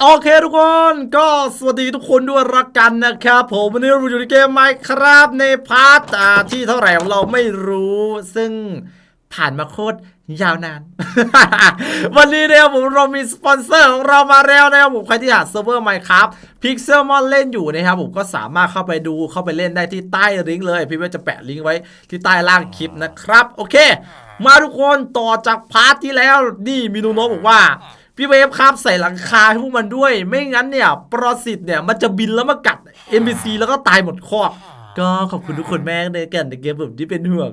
โอเคทุกคนก็สวัสดีทุกคนด้วยรักกันนะครับผมวันนี้เราอยู่ในเกมไมค์ครับในพาร์ทที่เท่าไหร่ของเราไม่รู้ ซึ่งผ่านมาโคตรยาวนาน วันนี้เนี่ยผมเรามีสปอนเซอร์ของเรามาแล้วนะครับผมใครที่หาเซิร์ฟเวอร์ไมครับพิกเซลมอนเล่นอยู่นะครับผมก็สามารถเข้าไปดูเข้าไปเล่นได้ที่ใต้ลิงก์เลย พี่เว่าจะแปะลิงก์ไว้ที่ใต้ล่างคลิปนะครับ โอเค มาทุกคนต่อจากพาร์ทที่แล้วนี่มีนูโนบอกว่า พี่เวฟครับใส่หลังคาให้พวกมันด้วย ไม่งั้นเนี่ยปรสิตเนี่ยมันจะบินแล้วมากัด NPC แล้วก็ตายหมดคอกก็ขอบคุณทุกคนแม่งในกันในเกมผมที่เป็นห่วง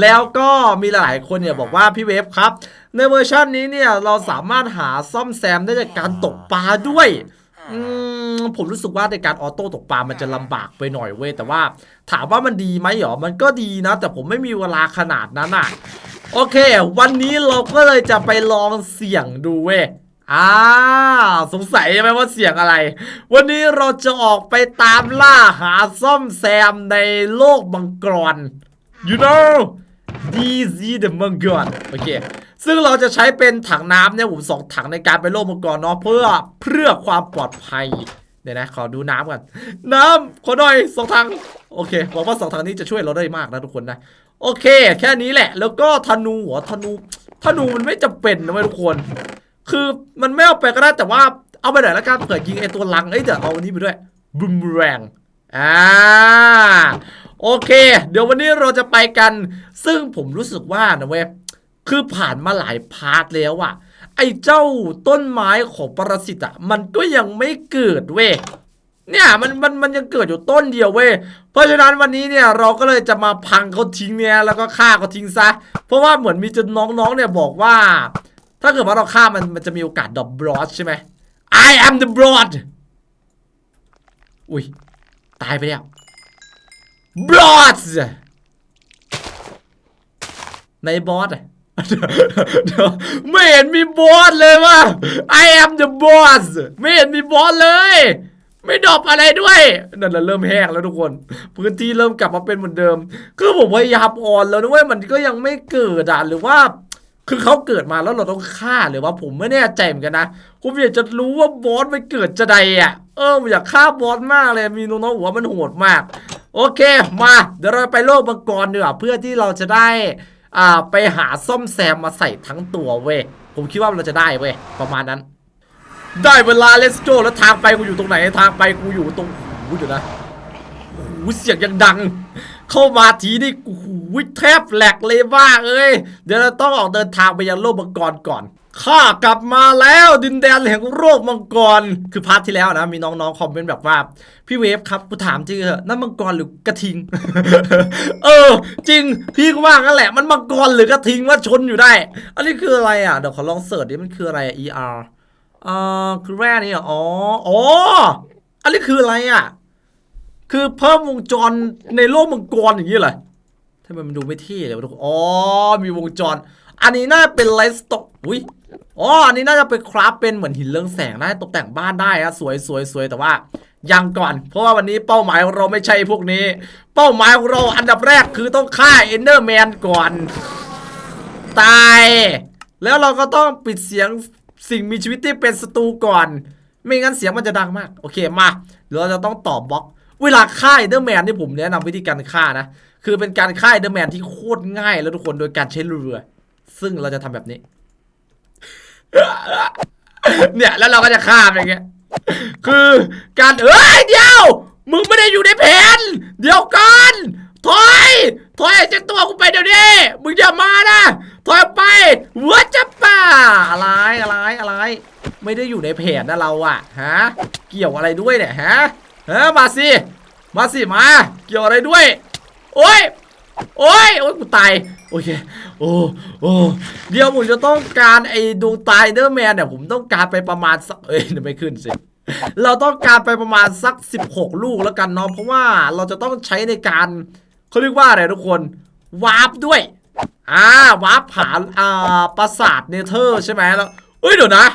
แล้วก็มีหลายๆคนเนี่ยบอกว่าพี่เวฟครับ ในเวอร์ชันนี้เนี่ยเราสามารถหาซ่อมแซมได้จากการตกปลาด้วยอืมผมรู้สึกว่าในการออโต้ตกปลา มันจะลำบากไปหน่อยเว้ยแต่ว่า ถามว่ามันดีไหมหรอ มันก็ดีนะ แต่ผมไม่มีเวลาขนาดนั้นอะ โอเค วันนี้เราก็เลยจะไปลองเสี่ยงดูเว้ย อ่าสงสัยใช่ไหมว่าเสียงอะไร วันนี้เราจะออกไปตามล่าหาซ่อมแซมในโลกมังกร you know DZ the มังกรโอเค ซึ่งเราจะใช้เป็นถังน้ำเนี่ยผมสองถังในการไปโลกมังกรเนาะเพื่อเพื่อความปลอดภัย เดี๋ยวนะ ขอดูน้ำก่อน น้ำขอหน่อยสองถัง โอเคหวังว่าสองถังนี้จะช่วยเราได้มากนะทุกคนนะ โอเค แค่นี้แหละ แล้วก็ธนูหัวธนูธนูมันไม่จำเป็นนะทุกคน คือมันไม่เอาไปก็ได้แต่ว่าเอาไปหน่อยละกันเผื่อยิงไอตัวลังเอ้ยเดี๋ยวเอาอันนี้ไปด้วยบูมแรงอ่าโอเค เดี๋ยววันนี้เราจะไปกัน ซึ่งผมรู้สึกว่านะเว้ยคือผ่านมาหลายพาร์ทแล้วอะไอ้เจ้าต้นไม้ของปรสิตอะมันก็ยังไม่เกิดเว้ยเนี่ยมันมันมันยังเกิดอยู่ต้นเดียวเว้ย เพราะฉะนั้นวันนี้เนี่ยเราก็เลยจะมาพังเขาทิ้งเนี่ยแล้วก็ฆ่าเขาทิ้งซะ เพราะว่าเหมือนมีจนน้องๆเนี่ยบอกว่า ถ้าเกิดว่าเราฆ่ามันมันจะมีโอกาสดรอปบรอดใช่ไหม I am the broad อุ้ย ตายไปแล้ว broad ในบอสอะไม่เห็นมีบอสเลยว่ะ I am the boss ไม่เห็นมีบอสเลย ไม่ดรอปอะไรด้วย นั่นแหละเริ่มแห้งแล้วทุกคน พื้นที่เริ่มกลับมาเป็นเหมือนเดิม คือผมพยายามออนแล้วนะเว้ยมันก็ยังไม่เกิดอะหรือว่า คือเขาเกิดมาแล้วเราต้องฆ่าหรือว่าผมไม่แน่ใจเหมือนกันนะผมอยากจะรู้ว่าบอสมันเกิดจะใดอะ เออผมอยากฆ่าบอสมากเลยมีน้องๆหัวมันโหดมาก โอเคมา เดี๋ยวเราไปโลกมังกรดีกว่าเพื่อที่เราจะได้อ่าไปหาซ่อมแซมมาใส่ทั้งตัวเว้ยผมคิดว่าเราจะได้เว้ยประมาณนั้น ได้เวลา let's go แล้วทางไปกูอยู่ตรงไหนทางไปกูอยู่ตรงหูอยู่นะหูเสียงยังดังเข้ามาทีนี่กูหูแทบแหลกเลยว่าเอ้ย เดี๋ยวเราต้องออกเดินทางไปยังโลกมังกรก่อนข้ากลับมาแล้วดินแดนแห่งโลกมังกร คือพาร์ทที่แล้วนะ มีน้องๆคอมเมนต์แบบว่า พี่เวฟครับกูถามจริงเหอะนั่นมังกรหรือกระทิง เออ จริง พี่ก็ว่างั้นแหละมันมังกรหรือกระทิงว่าชนอยู่ได้ อันนี้คืออะไรอะ เดี๋ยวขอลองเสิร์ชดิมันคืออะไรอ ER อ่าคือแร่นี่อ๋ออ๋ออันนี้คืออะไรอะ คือเพิ่มวงจรในโลกมังกรอย่างนี้เหรอทำไมมันดูไม่เท่เลยทุกอ๋อ มีวงจร อันนี้น่าจะเป็นไลฟ์สต็อกอุ้ย อ๋อ อันนี้น่าจะเป็นคราฟเป็นเหมือนหินเรืองแสงได้ตกแต่งบ้านได้อะสวยสวยสวยแต่ว่ายังก่อน เพราะว่าวันนี้เป้าหมายของเราไม่ใช่พวกนี้ เป้าหมายของเราอันดับแรกคือต้องฆ่าเอนเดอร์แมนก่อน ตาย แล้วเราก็ต้องปิดเสียงสิ่งมีชีวิตที่เป็นศัตรูก่อน ไม่งั้นเสียงมันจะดังมาก โอเคมาเดี๋ยวเราจะต้องตอบบล็อก เวลาฆ่าเอเดอร์แมนที่ผมแนะนำวิธีการฆ่านะ คือเป็นการฆ่าเอเดอร์แมนที่โคตรง่ายแล้วทุกคนโดยการใช้เรือ ซึ่งเราจะทำแบบนี้ เนี่ยแล้วเราก็จะฆ่ามันอย่างเงี้ย คือการเอ้ยเดี๋ยว มึงไม่ได้อยู่ในแผนเดี๋ยวก่อนถอยถอยจากตัวกูไปเดี๋ยวนี้มึงอย่ามานะถอยไปหัวจะป่าอะไรอะไรอะไร ไม่ได้อยู่ในแผนนะเราอะฮะ เกี่ยวอะไรด้วยเนี่ยฮะฮะมาสิ มาสิมา เกี่ยวอะไรด้วย โอ้ยโอ้ยโอ้ยกูตาย โอเค โอ้โอ้เดี๋ยวผมจะต้องการไอ้ดวงตายเดอร์แมนเนี่ยผมต้องการไปประมาณสักเอ้ยไม่ขึ้นสิเราต้องการไปประมาณสัก 16 ลูกแล้วกันเนาะเพราะว่าเราจะต้องใช้ในการเขาเรียกว่าอะไรทุกคนวาร์ปด้วยอ่าวาร์ปผ่านอ่าปราสาทเนเธอร์ใช่ไหมแล้วเอ้ยเดี๋ยวนะ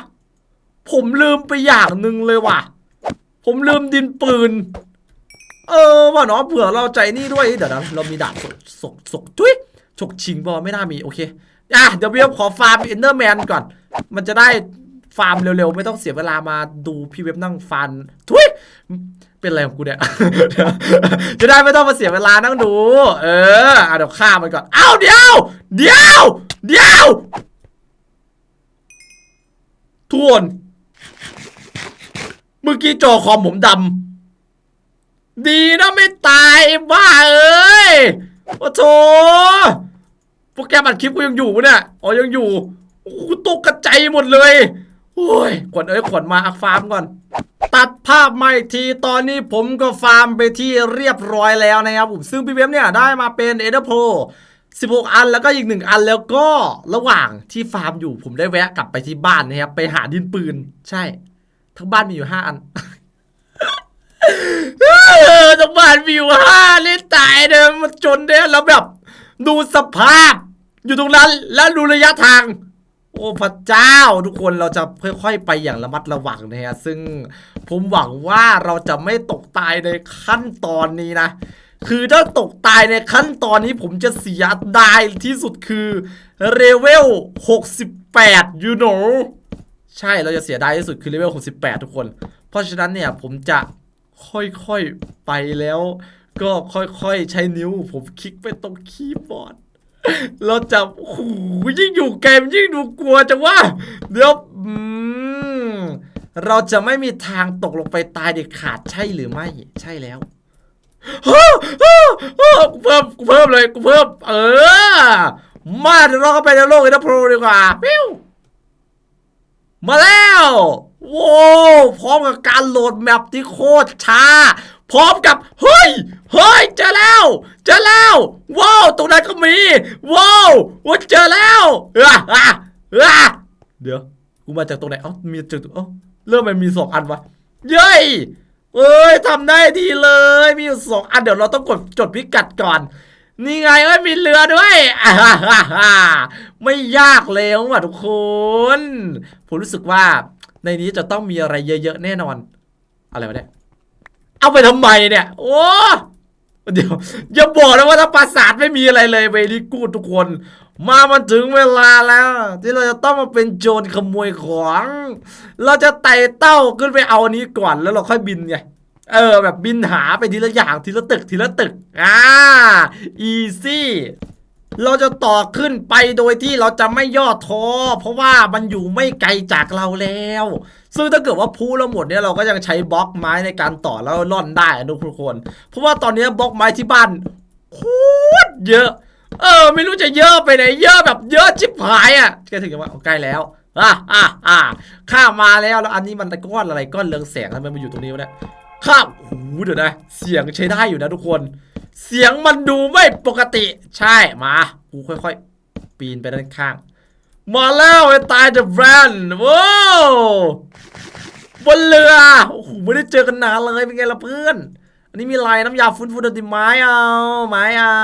ผมลืมไปอย่างหนึ่งเลยว่ะ ผมลืมดินปืน เออว่าเนาะเผื่อเราใจนี่ด้วยเดี๋ยวนะเรามีดาบสกสกสกจุ้ยฉกชิงบอไม่น่ามีโอเคอะเดี๋ยวเบียขอฟาร์มเอนเดอร์แมนก่อน มันจะได้ฟาร์มเร็วๆ ไม่ต้องเสียเวลามาดูพี่เว็บนั่งฟันทุยเป็นอะไรของกูเนี่ย จะได้ไม่ต้องมาเสียเวลานั่งดู เออเอาเดี๋ยวฆ่ามันก่อนอ้าวเดี๋ยว เดี๋ยว เดี๋ยวทวน เมื่อกี้จอคอมผมดำ ดีนะไม่ตายบ้าเอ้ยโอ้โถโปรแกรมอัดคลิปกูยังอยู่เนี่ยอ๋อยังอยู่โอ้โหตกกระจายหมดเลยโอ้ยขวัญเอ้ยขวัญมาอักฟาร์มก่อน ตัดภาพมาอีกทีตอนนี้ผมก็ฟาร์มไปที่เรียบร้อยแล้วนะครับผมซึ่งพี่เว็บเนี่ยได้มาเป็นเอเดอร์โพ16 อันแล้วก็อีกหนึ่งอันแล้วก็ระหว่างที่ฟาร์มอยู่ผมได้แวะกลับไปที่บ้านนะครับไปหาดินปืน ใช่ ทั้งบ้านมีอยู่ห้าอัน บ้านมีอยู่ห้าเล่นตายเดิมมันจนเนี่ยแล้วแบบ ดูสภาพ อยู่ตรงนั้นแล้วดูระยะทาง โอ้พระเจ้าทุกคนเราจะค่อยๆ ไปอย่างระมัดระวังนะฮะซึ่งผมหวังว่าเราจะไม่ตกตายในขั้นตอนนี้นะ คือถ้าตกตายในขั้นตอนนี้ผมจะเสียดายที่สุดคือเลเวล68 you know ใช่เราจะเสียดายที่สุดคือเลเวล68 ทุกคน เพราะฉะนั้นเนี่ยผมจะ ค่อยๆไปแล้ว ก็ค่อยๆใช้นิ้ว ผมคลิกไปตรงคีย์บอร์ดเราจะโอ้โหยิ่งอยู่เกมยิ่งดูกลัวจังว่าเดี๋ยวอืมเราจะไม่มีทางตกลงไปตายเด็ดขาดใช่หรือไม่ ใช่แล้วกูเพิ่มกูเพิ่มเลยกูเพิ่ม เออ มาเดี๋ยวเราก็ไปในโลกอินเตอร์โปรดีกว่าปิ้วมาแล้ว โว้วพร้อมกับการโหลดแมปที่โคตรช้า พร้อมกับ เฮ้ย เฮ้ย เจอแล้ว เจอแล้ว ว้าว ตรงนั้นก็มี ว้าวว่าเจอแล้วอะอะอะเดี๋ยว กูมาจากตรงไหน เอ้า มีจุดเอ้าเริ่มมันมีสองอันวะ เย้ยเอ้ยทำได้ดีเลย มีอยู่สองอัน เดี๋ยวเราต้องกดจดพิกัดก่อน นี่ไงเอ้ย มีเรือด้วยไม่ยากแล้วอะทุกคน ผมรู้สึกว่า ในนี้จะต้องมีอะไรเยอะๆแน่นอน อะไรวะเนี่ย เอาไปทำไมเนี่ย โอ้เดี๋ยวอย่าบอกนะว่าถ้าปราสาทไม่มีอะไรเลยเวลี่กูดทุกคน มามันถึงเวลาแล้ว ที่เราจะต้องมาเป็นโจรขโมยของ เราจะไต่เต้าขึ้นไปเอาอันนี้ก่อนแล้วเราค่อยบินไงเออแบบบินหาไปทีละอย่างทีละตึกทีละตึกอ่าอีซี่ เราจะต่อขึ้นไปโดยที่เราจะไม่ย่อท้อเพราะว่ามันอยู่ไม่ไกลจากเราแล้ว ซึ่งถ้าเกิดว่าพูเราหมดเนี่ยเราก็ยังใช้บล็อกไม้ในการต่อแล้วล่อนได้นะทุกคน เพราะว่าตอนนี้บล็อกไม้ที่บ้านโคตรเยอะ เออ ไม่รู้จะเยอะไปไหนเยอะแบบเยอะชิบหายอะแกถึงจะว่าใกล้แล้วอะอะอะข้ามาแล้วแล้วอันนี้มันตะก้อนอะไรก้อนเรืองแสงทำไมมันอยู่ตรงนี้วะเนี่ยข้าโอ้โหเดี๋ยวนะ เสียงใช้ได้อยู่นะทุกคน เสียงมันดูไม่ปกติใช่มากูค่อยๆ ปีนไปด้านข้าง มาแล้วไอ้ตายเดอะแบรนด์ว้าวบนเรือโอ้โหไม่ได้เจอกันนานเลยเป็นไงล่ะเพื่อน อันนี้มีลายน้ำยาฟุ้นฟุ้นดิไม้เอาไม้เอา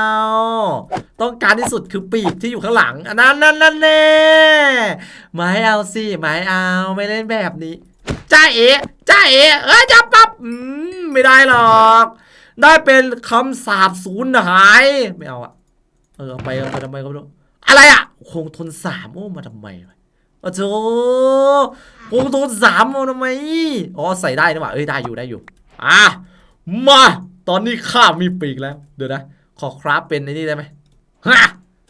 ต้องการที่สุดคือปีกที่อยู่ข้างหลังอันนั้นนั่นนั่นแน่ไม้เอาสิไม้เอาไม่เล่นแบบนี้จ้าเอ๋จ้าเอ๋เอ้ยจับปั๊บอืมไม่ได้หรอก ได้เป็นคำสาบสูญหาย ไม่เอาอะเออเอาไปเอาไปทำไมก็ไม่รู้อะไรอะคงทนสามโอ้มาทำไมโอ้โหคงทนสามเอาทำไมอ๋อใส่ได้นะว่ะเอ้ยได้อยู่ได้อยู่อะมาตอนนี้ข้ามีปีกแล้ว เดี๋ยวนะ ขอคราฟเป็นไอ้นี่ได้ไหมฮะ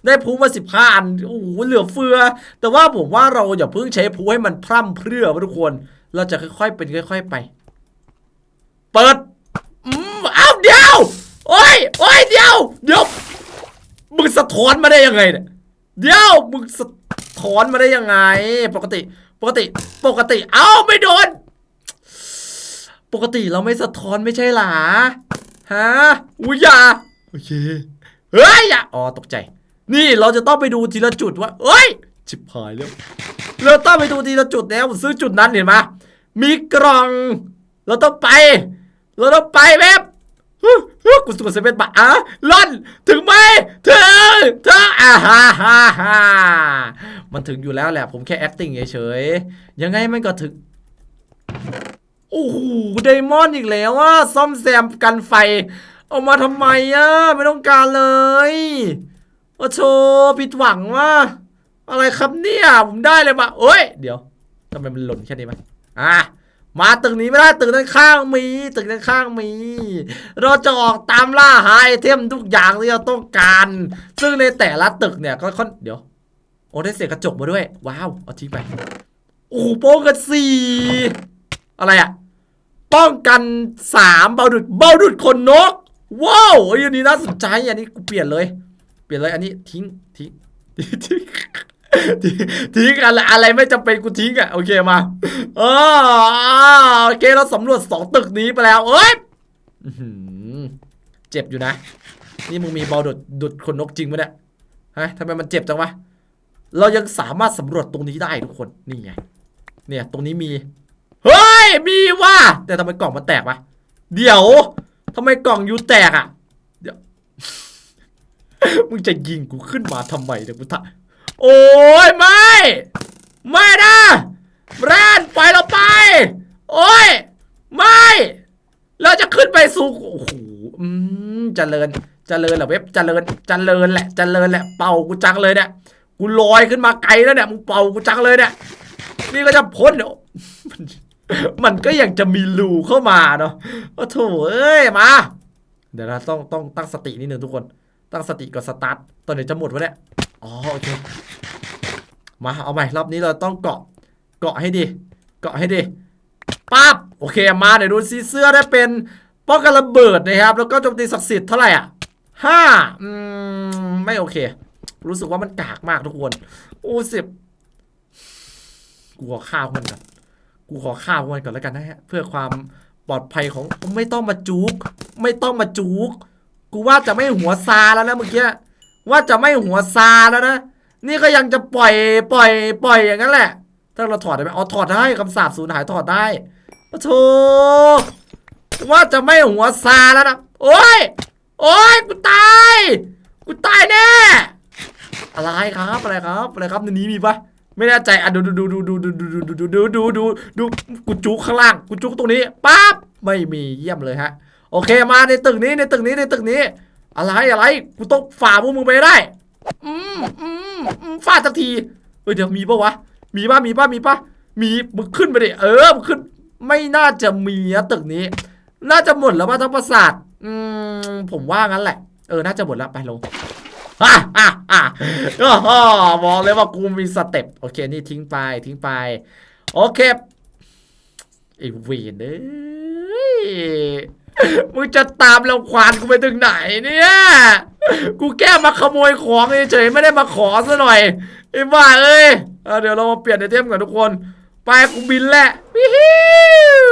ได้พูมาสิบห้าอัน โอ้โห เหลือเฟือ แต่ว่าผมว่าเราอย่าเพิ่งใช้พูให้มันพร่ำเพรื่อทุกคน เราจะค่อยๆเป็นค่อย ๆ ไป เปิด อืมอ้าวเดี๋ยว โอ้ยโอ้ยเดี๋ยวเดี๋ยวมึงสะท้อนมาได้ยังไงเนี่ยเดี๋ยวมึงสะท้อนมาได้ยังไง ปกติ ปกติ ปกติ เอ้าไม่โดน ปกติเราไม่สะท้อนไม่ใช่หรอฮะอุยอยาโอเคเฮ้ยอย่าอ๋อตกใจ นี่เราจะต้องไปดูทีละจุดว่าเอ้ยชิบหายแล้วเราต้องไปดูทีละจุดแล้วซึ่งจุดนั้นเห็นไหมมีกล่อง เราต้องไป เราต้องไปแบบ ฮึ่มฮึ่มกูสุดเซเว่นบาอะล่อนถึงไหมถึงถึงอ่าฮ่าฮ่าฮ่ามันถึงอยู่แล้วแหละ ผมแค่ acting เฉยๆยังไงมันก็ถึง โอ้โหไดมอนด์อีกแล้วอะซ่อมแซมกันไฟ เอามาทำไมอะ ไม่ต้องการเลยโอ้โชผิดหวังว่า อะไรครับเนี่ย ผมได้เลยปะเอ้ย เดี๋ยวทำไมมันหล่นแค่นี้วะอะ มาตึกนี้ไม่ได้ตึกด้านข้างมี ตึกด้านข้างมี เราจะออกตามล่าหาไอเทมทุกอย่างที่เราต้องการ ซึ่งในแต่ละตึกเนี่ยก็ค่อนเดี๋ยว โอ้ได้เศษกระจกมาด้วย ว้าวเอาทิ้งไป โอ้โป้องกันสี่อะไรอะป้องกันสามเบาดุดเบาดุดขนนก ว้าวไอ้อันนี้น่าสนใจอันนี้กูเปลี่ยนเลย เปลี่ยนเลยอันนี้ทิ้งทิ้งทิ้ง ทิ้งอะไรอะไรไม่จำเป็นกูทิ้งอะโอเคมาเออโอเคเราสำรวจสองตึกนี้ไปแล้ว เอ้ยเจ็บอยู่นะ นี่มึงมีบอลดุดดุดขนนกจริงไหมเนี่ยฮะทำไมมันเจ็บจังวะเรายังสามารถสำรวจตรงนี้ได้ทุกคนนี่ไงเนี่ยตรงนี้มี เฮ้ยมีว่ะแต่ทำไมกล่องมันแตกวะเดี๋ยวทำไมกล่องยูแตกอะเดี๋ยวมึงจะยิงกูขึ้นมาทำไมเนี่ยวกูถาม โอ้ยไม่ ไม่นะแรนปล่อยเราไป โอ้ย ไม่ เราจะขึ้นไปสู่โอ้โหอืมเจริญเจริญเหรอเว็บเจริญเจริญแหละเจริญแหละเป่ากูจังเลยเนี่ยกูลอยขึ้นมาไกลแล้วเนี่ยมึงเป่ากูจังเลยเนี่ยนี่ก็จะพ้นเดี๋ยวมันมันก็ยังจะมีรูเข้ามาเนาะโอ้โถเอ้ยมา เดี๋ยวเราต้องต้องตั้งสตินิดนึงทุกคน ตั้งสติก่อนสตาร์ทตอนไหนจะหมดวะเนี่ย อ๋อโอเค มาเอาใหม่รอบนี้เราต้องเกาะ เกาะให้ดี เกาะให้ดีปั๊บโอเคมาเดี๋ยวดูซิเสื้อได้เป็นป้องกันระเบิดนะครับ แล้วก็โจมตีศักดิ์สิทธิ์เท่าไหร่อะห้าอืมไม่โอเค รู้สึกว่ามันกากมากทุกคนโอ้สิบกูขอข้าวมันก่อนกูขอข้าวมันก่อนแล้วกันนะฮะเพื่อความปลอดภัยของไม่ต้องมาจุก ไม่ต้องมาจุก กูว่าจะไม่หัวซาแล้วนะเมื่อกี้ ว่าจะไม่หัวซาแล้วนะ นี่ก็ยังจะปล่อยปล่อยปล่อยอย่างนั้นแหละ ถ้าเราถอดได้ไหมเอถอดได้คำสาปสูญหายถอดได้โอ้โถว่าจะไม่หัวซาแล้วนะโอ้ยโอ้ยกูตายกูตายแน่อะไรครับอะไรครับอะไรครับในนี้มีปะไม่แน่ใจอะดูดูดูดูดูดูดูดูดูดูดูดูดูกูจุกข้างล่างกูจุกตรงนี้ปั๊บไม่มีเยี่ยมเลยฮะ โอเคมาในตึกนี้ในตึกนี้ในตึกนี้ อะไรอะไรกูต้องฝ่าพวกมึงไปได้อืมอืมอืมฟาดสักทีเฮ้ยเดี๋ยวมีปะวะมีปะมีปะมีปะมีมึงขึ้นไปดิเออมึงขึ้น ไม่น่าจะมีนะตึกนี้ น่าจะหมดแล้วป่ะทั้งปราสาทอืมผมว่างั้นแหละเออน่าจะหมดแล้วไปลงฮ่าฮ่าฮ่าก็บอกเลยว่ากูมีสเต็ปโอเคนี่ทิ้งไปทิ้งไป โอเคไอเวนเอ้ย มึงจะตามเราควานกูไปถึงไหนเนี่ย กูแค่มาขโมยของเฉยๆไม่ได้มาขอซะหน่อยไอ้บ้าเอ้ยเอเดี๋ยวเรามาเปลี่ยนไอเทมก่อนทุกคน ไปกูบินแหละวิฮิว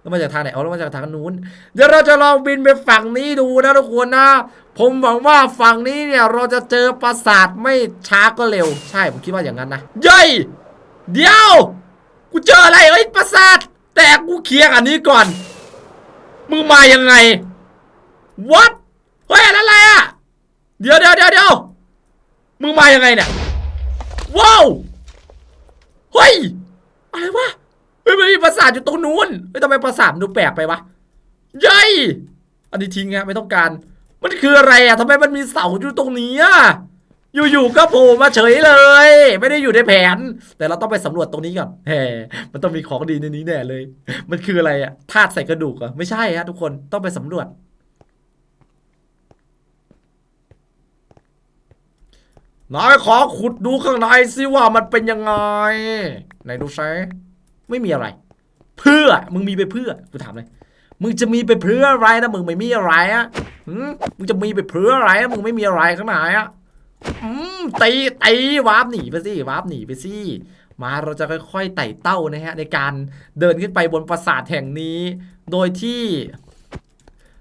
แล้วมาจากทางไหนเอาแล้วมาจากทางนู้น เดี๋ยวเราจะลองบินไปฝั่งนี้ดูนะทุกคนนะ ผมหวังว่าฝั่งนี้เนี่ยเราจะเจอปราสาทไม่ช้าก็เร็ว ใช่ผมคิดว่าอย่างนั้นนะเย้ยเดี๋ยว กูเจออะไรเอ้ยปราสาท แต่กูเคลียร์อันนี้ก่อน มึงมายังไง what เฮ้ยอะไรอะเดี๋ยวเดี๋ยวเดี๋ยวเดี๋ยวมึงมายังไงเนี่ย ว้าว เฮ้ย อะไรวะเฮ้ยมันมีปราสาทอยู่ตรงนู้นเฮ้ยทำไมปราสาทดูแปลกไปวะเย้ยอันนี้ทิ้งอะไม่ต้องการ มันคืออะไรอะทำไมมันมีเสาอยู่ตรงนี้อะ อยู่ๆก็โผล่มาเฉยเลย ไม่ได้อยู่ในแผน แต่เราต้องไปสำรวจตรงนี้ก่อนแหมมันต้องมีของดีในนี้แน่เลย มันคืออะไรอะธาตุใส่กระดูกอะไม่ใช่ฮะทุกคนต้องไปสำรวจ นายขอขุดดูข้างในสิว่ามันเป็นยังไงไหนดูซิไม่มีอะไร เพื่อมึงมีไปเพื่อกูถามเลยมึงจะมีไปเพื่ออะไรนะมึงไม่มีอะไรอะมึงจะมีไปเพื่ออะไรอะมึงไม่มีอะไรข้างในอะ ตีตีวาร์ปหนีไปสิวาร์ปหนีไปสิมาเราจะค่อยๆไต่เต้านะฮะในการเดินขึ้นไปบนปราสาทแห่งนี้ โดยที่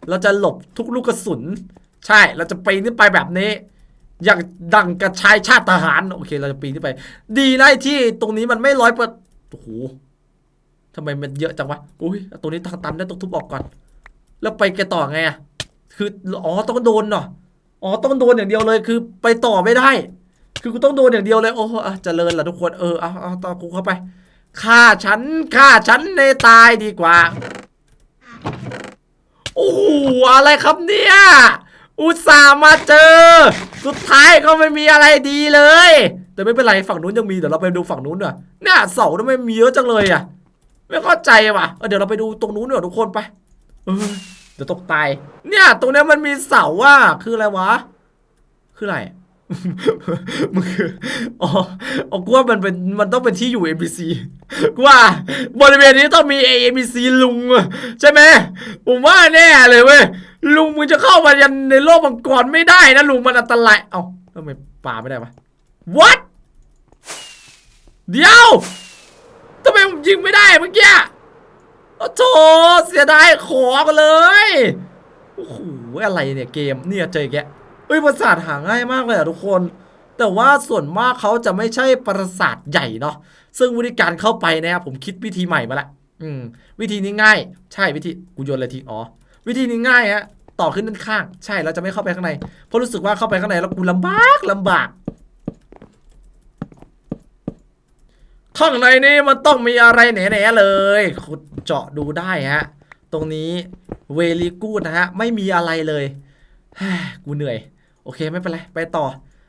เราจะหลบทุกลูกกระสุน ใช่เราจะปีนขึ้นไปแบบนี้ อย่างดังกระชายชาติทหารโอเค เราจะปีนขึ้นไป ดีนะที่ตรงนี้มันไม่ร้อยเปอร์โอ้โหทำไมมันเยอะจังวะอุ้ยตรงนี้ทางตันได้ต้องทุบออกก่อน แล้วไปแกต่อไงอะคืออ๋อต้องโดนเนาะ อ๋อต้องโดนอย่างเดียวเลยคือไปต่อไม่ได้ คือกูต้องโดนอย่างเดียวเลยโอ้โหอะเจริญละทุกคนเออเอาเอาต่อกูเข้าไปฆ่าฉันฆ่าฉันในตายดีกว่า โอ้โหอะไรครับเนี่ย อุตส่าห์มาเจอ สุดท้ายก็ไม่มีอะไรดีเลย แต่ไม่เป็นไรฝั่งนู้นยังมีเดี๋ยวเราไปดูฝั่งนู้นน่ะเนี่ยเสาทำไมมีเยอะจังเลยอะ ไม่เข้าใจว่ะเออเดี๋ยวเราไปดูตรงนู้นเดี๋ยวทุกคนไป เออ เดี๋ยวตกตาย เนี่ย ตรงเนี้ยมันมีเสาว่ะคืออะไรวะ คืออะไร มันคืออ๋ออ๋อกูว่ามันเป็น มันต้องเป็นที่อยู่ NPC กูว่าบริเวณนี้ต้องมี NPC ลุงอะใช่ไหมผมว่าแน่เลยเว้ย ลุงมึงจะเข้ามายันในโลกมังกรไม่ได้นะลุงมันอันตราย เอ้าทำไมป่าไม่ได้วะ what เดี๋ยวทำไมผมยิงไม่ได้เมื่อกี้ โอ้โถเสียดายของเลย โอ้โห อะไรเนี่ยเกมเนี่ยเจอแกเอ้ยปราสาทหาง่ายมากเลยอะทุกคน แต่ว่าส่วนมากเขาจะไม่ใช่ปราสาทใหญ่เนาะ ซึ่งวิธีการเข้าไปนะครับผมคิดวิธีใหม่มาละอืม วิธีนี้ง่าย ใช่วิธีกูโยนอะไรทิ้งอ๋อ วิธีนี้ง่ายฮะ ต่อขึ้นด้านข้าง ใช่ เราจะไม่เข้าไปข้างใน เพราะรู้สึกว่าเข้าไปข้างในแล้วกูลำบากลำบาก ข้างในนี้มันต้องมีอะไรแหน่ๆเลยขุดเจาะดูได้ฮะ ตรงนี้เวลีกูดนะฮะ ไม่มีอะไรเลยเฮ้กูเหนื่อย โอเคไม่เป็นไร ไปต่อ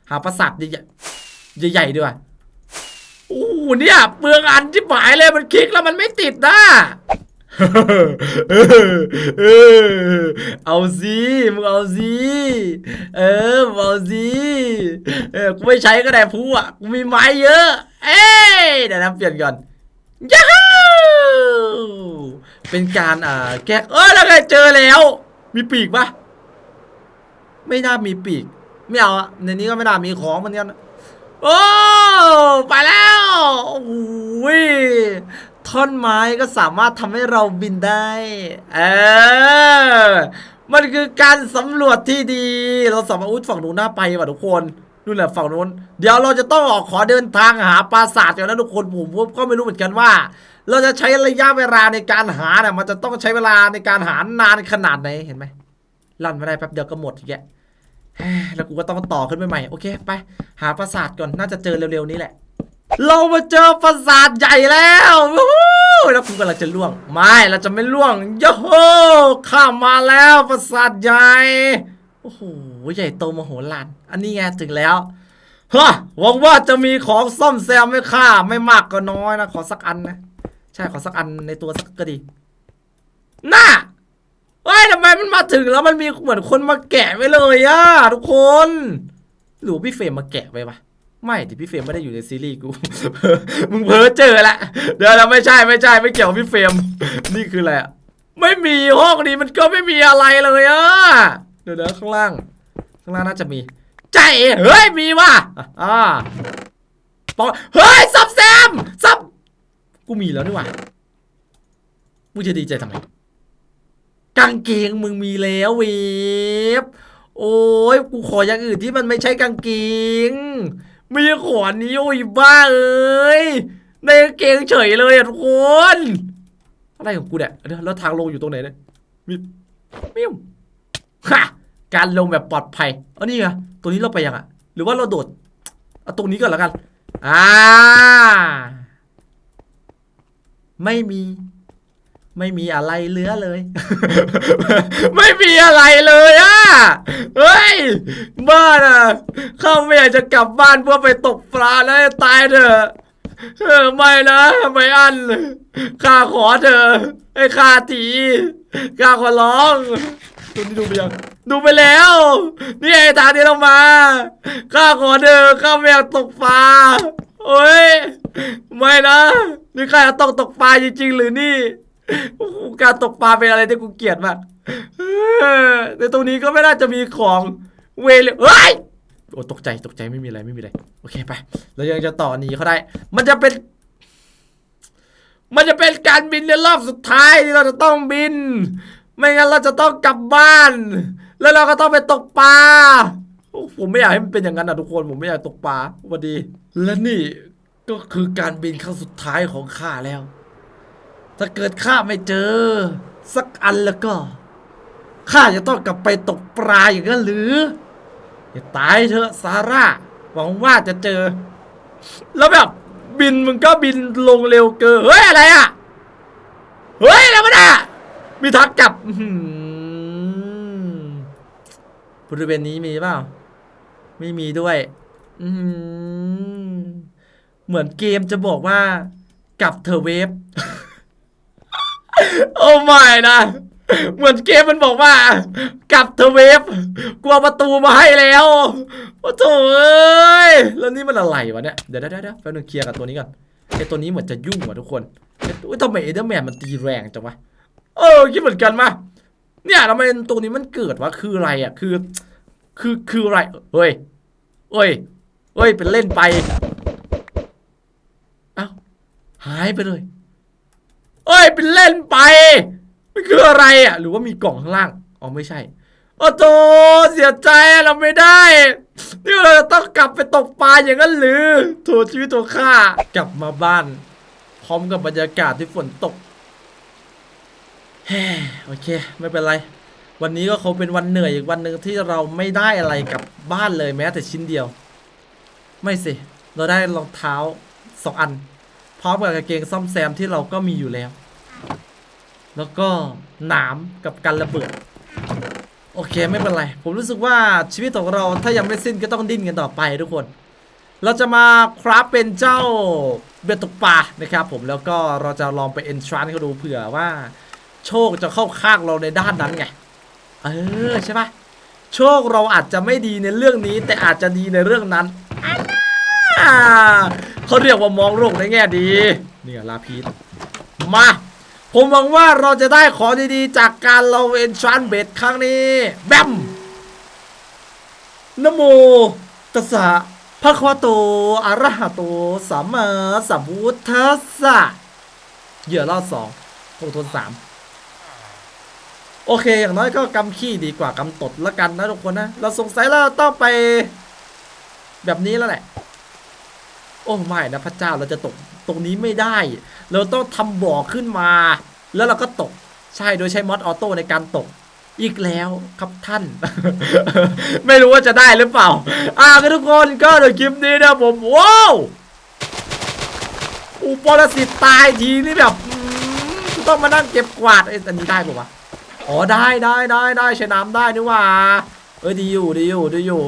หาปราสาทใหญ่ๆใหญ่ๆดีกว่าโอ้โหเนี่ยเปลืองอันที่หมายเลยมันคลิกแล้วมันไม่ติดนะ เอาสิมึงเอาสิเออมึงเอาสิเออกูไม่ใช้ก็ได้พูอะกูมีไม้เยอะ เอ้ยเดี๋ยวนะเปลี่ยนก่อนยาเป็นการอ่าแก้เออแล้วไงเจอแล้ว มีปีกปะไม่น่ามีปีก ไม่เอาอะในนี้ก็ไม่น่ามีของเหมือนกันโอ้ไปแล้วโอ้ย ท่อนไม้ก็สามารถทำให้เราบินได้ เออ มันคือการสำรวจที่ดี เราสามารถอุ้ยฝั่งนู้นน่าไปว่ะทุกคนนู่นแหละฝั่งนู้น เดี๋ยวเราจะต้องออกขอเดินทางหาปราสาทกันนะทุกคนผมก็ไม่รู้เหมือนกันว่า เราจะใช้ระยะเวลาในการหาเนี่ยมันจะต้องใช้เวลาในการหานานขนาดไหนเห็นไหมลั่นไม่ได้แป๊บเดียวก็หมดอีแกแล้วกูก็ต้องต่อขึ้นไปใหม่โอเคไป หาปราสาทก่อนน่าจะเจอเร็วๆนี้แหละ เรามาเจอปราสาทใหญ่แล้วแล้วกูกำลังจะล่วง ไม่เราจะไม่ล่วงโยโฮข้ามาแล้วปราสาทใหญ่โอ้โหใหญ่โตมโหฬารอันนี้ไงถึงแล้วฮะหวังว่าจะมีของซ่อมแซมไม่ค่าไม่มากก็น้อยนะ ขอสักอันนะ ใช่ขอสักอันในตัวสักก็ดี น่าเฮ้ยทำไมมันมาถึงแล้วมันมีเหมือนคนมาแกะไว้เลยอะทุกคน หรือพี่เฟรมมาแกะไว้ปะ ไม่ดิพี่เฟรมไม่ได้อยู่ในซีรีส์กู มึงเพ้อเจอละ เดี๋ยวเราไม่ใช่ไม่ใช่ไม่เกี่ยวกับพี่เฟรม นี่คืออะไรอะไม่มีห้องนี้มันก็ไม่มีอะไรเลยอะเดี๋ยวเดี๋ยวข้างล่าง ข้างล่างน่าจะมี ใจเฮ้ยมีว่ะอ่าปอเฮ้ยซับแซมซับกูมีแล้วนี่หว่ามึงจะดีใจทำไมกางเกงมึงมีแล้วเวฟโอ้ยกูขออย่างอื่นที่มันไม่ใช่กางเกง มีขออันนี้โอ้ยบ้าเอ้ยในเกงเฉยเลยอะทุกคน อะไรของกูเนี่ยเดี๋ยวแล้วทางลงอยู่ตรงไหนเนี่ยมีมิวฮะการลงแบบปลอดภัยเอานี่ไงตรงนี้เราไปยังอะ หรือว่าเราโดดเอาตรงนี้ก่อนแล้วกัน อ่า ไม่มี ไม่มีอะไรเหลือเลย ไม่มีอะไรเลยอะ เฮ้ย บ้านอะ ข้าไม่อยากจะกลับบ้านเพื่อไปตกปลาแล้วให้ตายเถอะเออไม่นะไม่อันข้าขอเถอะให้ข้าทีข้าขอร้องตัวนี้ดูไปยังดูไปแล้ว นี่ไอ้ทางที่เรามาข้าขอเถอะข้าไม่อยากตกปลาโอ้ยไม่นะนี่ข้าจะต้องตกปลาจริงๆหรือนี่ โอ้โหการตกปลาเป็นอะไรที่กูเกลียดมากในตรงนี้ก็ไม่น่าจะมีของเวเลเฮ้ยโอ้ตกใจตกใจไม่มีอะไรไม่มีอะไร โอเคไปเรายังจะต่อหนีเขาได้ มันจะเป็น มันจะเป็นการบินในรอบสุดท้ายที่เราจะต้องบิน ไม่งั้นเราจะต้องกลับบ้าน แล้วเราก็ต้องไปตกปลาผมไม่อยากให้มันเป็นอย่างนั้นนะทุกคนผมไม่อยากตกปลาสวัสดี และนี่ก็คือการบินครั้งสุดท้ายของข้าแล้ว ถ้าเกิดข้าไม่เจอ สักอันแล้วก็ข้าจะต้องกลับไปตกปลาอย่างนั้นหรืออย่าตายเถอะซาร่าหวังว่าจะเจอ แล้วแบบบินมึงก็บินลงเร็วเกินเฮ้ยอะไรอะเฮ้ยแล้วมันอะมีทักกลับบริเวณนี้มีเปล่า ไม่มีด้วย อืเหมือนเกมจะบอกว่ากลับเธอเวฟ โอ้ไม่นะ เหมือนเกมมันบอกว่า กลับเธอเวฟกลัวประตูมาให้แล้วโอ้โถเอ้ยแล้วนี่มันอะไรวะเนี่ย เดี๋ยวเดี๋ยวเดี๋ยวแป๊บนึงเคลียร์กับตัวนี้ก่อนไอตัวนี้เหมือนจะยุ่งว่ะทุกคนอ้ยอุ๊ยทำไมเอเดอร์แมนมันตีแรงจังวะเออคิดเหมือนกันมาเนี่ยทำไมตรงนี้มันเกิดวะคืออะไรอะ คือ คือคืออะไรเฮ้ยเฮ้ยเฮ้ยเป็นเล่นไปเอ้าหายไปเลย เอ้ยเป็นเล่นไปมันคืออะไรอะ หรือว่ามีกล่องข้างล่างอ๋อไม่ใช่โอ้โตเสียใจอะเราไม่ได้นี่เราจะต้องกลับไปตกปลาอย่างนั้นหรือโถชีวิตตัวข้ากลับมาบ้าน พร้อมกับบรรยากาศที่ฝนตกเฮ้โอเค ไม่เป็นไร วันนี้ก็คงเป็นวันเหนื่อยอีกวันหนึ่งที่เราไม่ได้อะไรกลับบ้านเลยแม้แต่ชิ้นเดียว ไม่สิ เราได้รองเท้าสองอัน พร้อมกับกางเกงซ่อมแซมที่เราก็มีอยู่แล้ว แล้วก็หนามกับกันระเบิด โอเคไม่เป็นไร ผมรู้สึกว่าชีวิตของเราถ้ายังไม่สิ้นก็ต้องดิ้นกันต่อไปทุกคน เราจะมาคราฟเป็นเจ้าเบ็ดตกปลานะครับผมแล้วก็เราจะลองไปเอนทรานเขาดูเผื่อว่า โชคจะเข้าข้างเราในด้านนั้นไง เออใช่ปะโชคเราอาจจะไม่ดีในเรื่องนี้ แต่อาจจะดีในเรื่องนั้น เขาเรียกว่ามองโลกในแง่ดี นี่ลาพีทมา ผมหวังว่าเราจะได้ของดีๆ จากการเราเอนทรานเบดครั้งนี้ แบมนโมตัสสะพระควโตอะระหะโตสัมมาสัมพุทธัสสะเหยื่อรอบสองคงทนสามโอเค อย่างน้อยก็กำขี้ดีกว่ากำตดละกันนะทุกคนนะ เราสงสัยเราต้องไปแบบนี้แล้วแหละ โอ้ไม่นะพระเจ้าเราจะตกตรงนี้ไม่ได้ เราต้องทำบ่อขึ้นมา แล้วเราก็ตกใช่โดยใช้มอดออโต้ในการตกอีกแล้วครับท่าน ไม่รู้ว่าจะได้หรือเปล่า อ่าทุกคนก็เดี๋ยวคลิปนี้นะผมว้าวอุปรสิตตายทีนี่แบบต้องมานั่งเก็บกวาดเอ้ยอันนี้ได้ปะวะอ๋อได้ได้ได้ได้ใช้น้ำได้นี่ว่า เอ้ยดีอยู่ดีอยู่ดีอยู่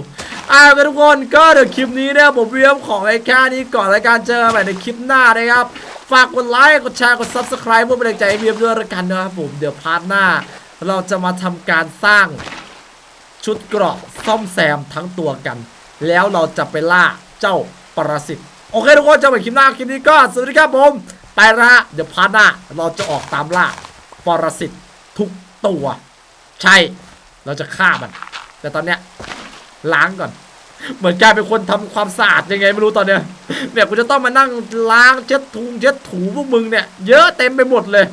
อ่าทุกคนก็เดี๋ยวคลิปนี้เนี่ยผมเรียมของรายการนี้ก่อนรายการเจอกันใหม่ในคลิปหน้านะครับ ฝากกดไลค์กดแชร์กด subscribe เพื่อเป็นแรงใจให้เบียมด้วยละกันนะครับผมเดี๋ยวพาร์ทหน้า เราจะมาทำการสร้างชุดเกราะซ่อมแซมทั้งตัวกัน แล้วเราจะไปล่าเจ้าปรสิตโอเคทุกคนเจอกันใหม่คลิปหน้าคลิปนี้ก็สวัสดีครับผมไปละเดี๋ยวพาร์ทหน้าเราจะออกตามล่าปรสิตทุกตัว ใช่ เราจะฆ่ามัน แต่ตอนเนี้ย ล้างก่อน เหมือนกลายเป็นคนทำความสะอาดยังไงไม่รู้ตอนเนี้ยเนี่ยกูจะต้องมานั่งล้างเช็ดทุงเช็ดถูพวกมึงเนี่ย เยอะเต็มไปหมดเลย